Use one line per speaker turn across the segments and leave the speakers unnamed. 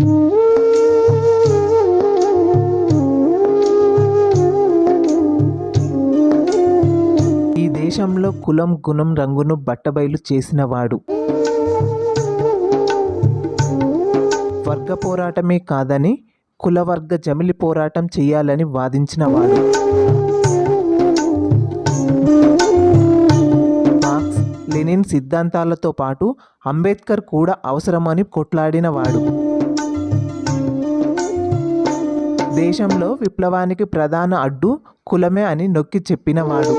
ఈ దేశంలో కులం గుణం రంగును బట్టబయలు చేసినవాడు. వర్గ పోరాటమే కాదని కులవర్గ జమిలి పోరాటం చేయాలని వాదించినవాడు. మార్క్స్ లెనిన్ సిద్ధాంతాలతో పాటు అంబేద్కర్ కూడా అవసరమని కొట్లాడినవాడు. దేశంలో విప్లవానికి ప్రధాన అడ్డు కులమే అని నొక్కి చెప్పినవాడు.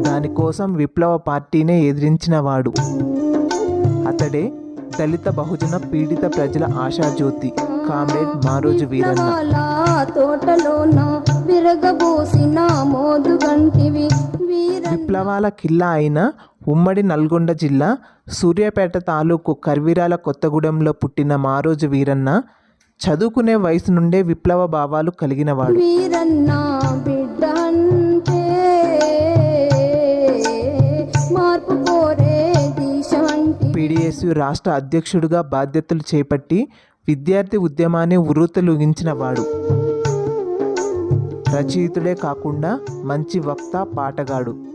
దానికోసం విప్లవ పార్టీనే ఎదిరించినవాడు. అతడే దళిత బహుజన పీడిత ప్రజల ఆశాజ్యోతి కామ్రేడ్ మారోజు వీరన్న.
తోటలోన విరగబోసిన
విప్లవాల కిల్లా అయిన ఉమ్మడి నల్గొండ జిల్లా సూర్యాపేట తాలూకు కర్విరాల కొత్తగూడెంలో పుట్టిన మారోజు వీరన్న చదువుకునే వయసు నుండే విప్లవ భావాలు కలిగినవాడు.
వీరన్న బిడ్డ అంటే మార్పు కోరే దిశ అంటే
పీడిఎస్యు రాష్ట్ర అధ్యక్షుడిగా బాధ్యతలు చేపట్టి విద్యార్థి ఉద్యమాన్ని ఉర్రూతలూగించినవాడు. రచయితుడే కాకుండా మంచి వక్త పాటగాడు.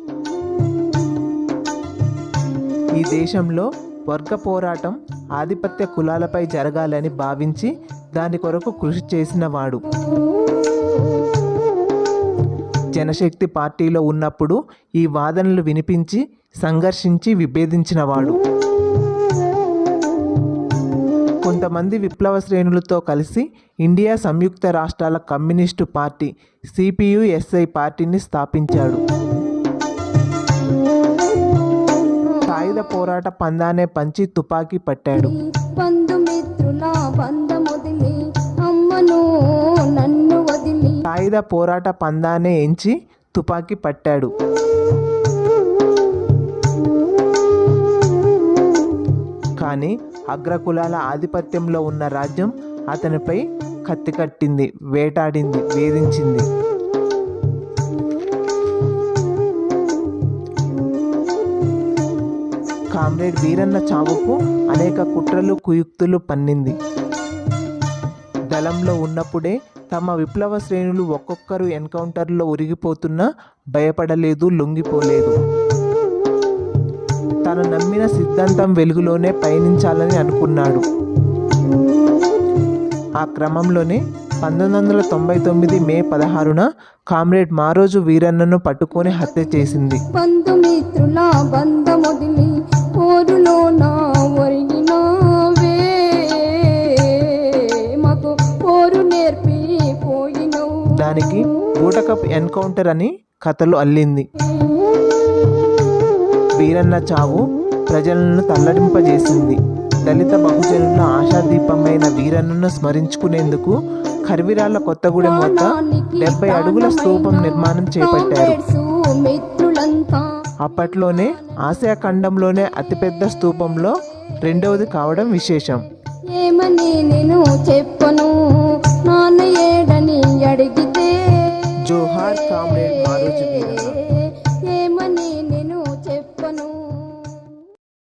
ఈ దేశంలో వర్గ పోరాటం ఆధిపత్య కులాలపై జరగాలని భావించి దాని కొరకు కృషి చేసినవాడు జనశక్తి పార్టీలో ఉన్నప్పుడు ఈ వాదనలు వినిపించి సంఘర్షించి విభేదించినవాడు కొంతమంది విప్లవ శ్రేణులతో కలిసి ఇండియా సంయుక్త రాష్ట్రాల కమ్యూనిస్టు పార్టీ సిపియుఎస్ఐ పార్టీని స్థాపించాడు. సాయుధ పోరాట పందానే పంచి తుపాకీ పట్టాడు. సాయుధ పోరాట పందానే ఎంచి తుపాకీ పట్టాడు. కానీ అగ్రకులాల ఆధిపత్యంలో ఉన్న రాజ్యం అతనిపై కత్తి కట్టింది వేటాడింది వేధించింది. కామ్రేడ్ వీరన్న చావుకు అనేక కుట్రలు కుయుక్తులు పన్నింది. దళంలో ఉన్నప్పుడే తమ విప్లవ శ్రేణులు ఒక్కొక్కరు ఎన్కౌంటర్లో ఉరిగిపోతున్నా భయపడలేదు లొంగిపోలేదు. తను నమ్మిన సిద్ధాంతం వెలుగులోనే పయనించాలని అనుకున్నాడు. ఆ క్రమంలోనే పంతొమ్మిది వందల తొంభై తొమ్మిది మే పదహారున కామ్రేడ్ మారోజు వీరన్నను పట్టుకొని హత్య చేసింది.
బంధుమిత్రుల బంధముదిలి పోరులో నా ఒరిగినావే మాకు పోరు నేర్పి పోయినవు
దానికి బూటకప్ ఎన్కౌంటర్ అని కథలు అల్లింది. వీరన్న చావు ప్రజలను తల్లడింపజేసింది. దళిత బహుజనుల ఆశాదీపమైన వీరన్నను స్మరించుకునేందుకు కర్విరాల కొత్తగూడెం వద్ద డెబ్బై అడుగుల స్తూపం నిర్మాణం చేపట్టారు. అప్పట్లోనే ఆసియా ఖండంలోనే అతిపెద్ద స్తూపంలో రెండవది కావడం విశేషం.
ఏమని నేను చెప్పను? నాన్న ఏడని అడిగితే జోహార్ కామ్రేడ్ మారోజు